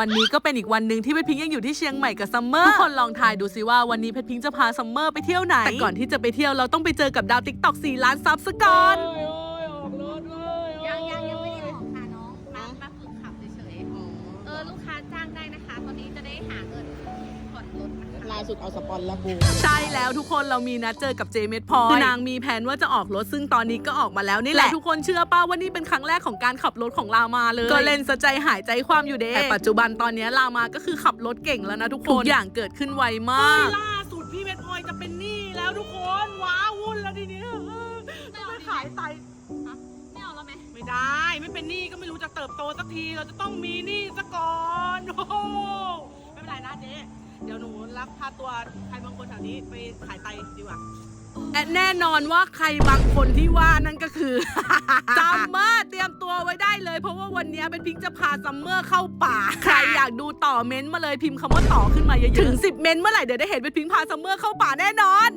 วันนี้ก็เป็นอีกวันหนึ่งที่เพชรพิงค์ยังอยู่ที่เชียงใหม่กับซัมเมอร์ทุกคนลองทายดูสิว่าวันนี้เพชรพิงค์จะพาซัมเมอร์ไปเที่ยวไหน แต่ก่อนที่จะไปเที่ยวเราต้องไปเจอกับดาวติ๊กต็อก4ล้านซับซะก่อน ยังยังยังไม่ได้ออกค่ะน้องมามาฝึกขับเฉยๆเออลูกค้าจ้างได้นะคะ ตอนนี้จะได้หาเงิน ผ่อนรถนะคะล่าสุดเอาสปอนแล้วบูใช่แล้วทุกคนเรามีนัดเจอกับเจเมดพอยคือนางมีแผนว่าจะออกรถซึ่งตอนนี้ก็ออกมาแล้วนี่แหละทุกคนเชื่อป้าว่านี่เป็นครั้งแรกของการขับรถของลามาเลย ก็เล่นสะใจหายใจความอยู่เด้แต่ปัจจุบันตอนนี้ลามาก็คือขับรถเก่งแล้วนะทุกคนทุกอย่างเกิดขึ้นไวมากล่าสุดพี่เม็ดพลอยจะเป็นหนี้แล้วทุกคนว้าวุ่นแล้วทีเนี้ยจะไปขายไตไม่เอาแล้วไหมไม่ได้ไม่เป็นหนี้ก็ไม่รู้จะเติบโตสักทีเราจะต้องมีหนี้ซะก่อนโอ้ รับพาตัวใครบางคนแถวนี้ไปขายไตดีกว่าแน่นอนว่าใครบางคนที่ว่านั่นก็คือ ซัมเมอร์เตรียมตัวไว้ได้เลย เพราะว่าวันนี้เป็นพิงค์จะพาซัมเมอร์เข้าป่า ใครอยากดูต่อเม้นต์มาเลยพิมพ์คำว่าต่อขึ้นมาเยอะๆถึง 10 เม้นต์เมื่อไหร่เดี๋ยวได้เห็นเป็นพิงค์พาซัมเมอร์เข้าป่าแน่นอน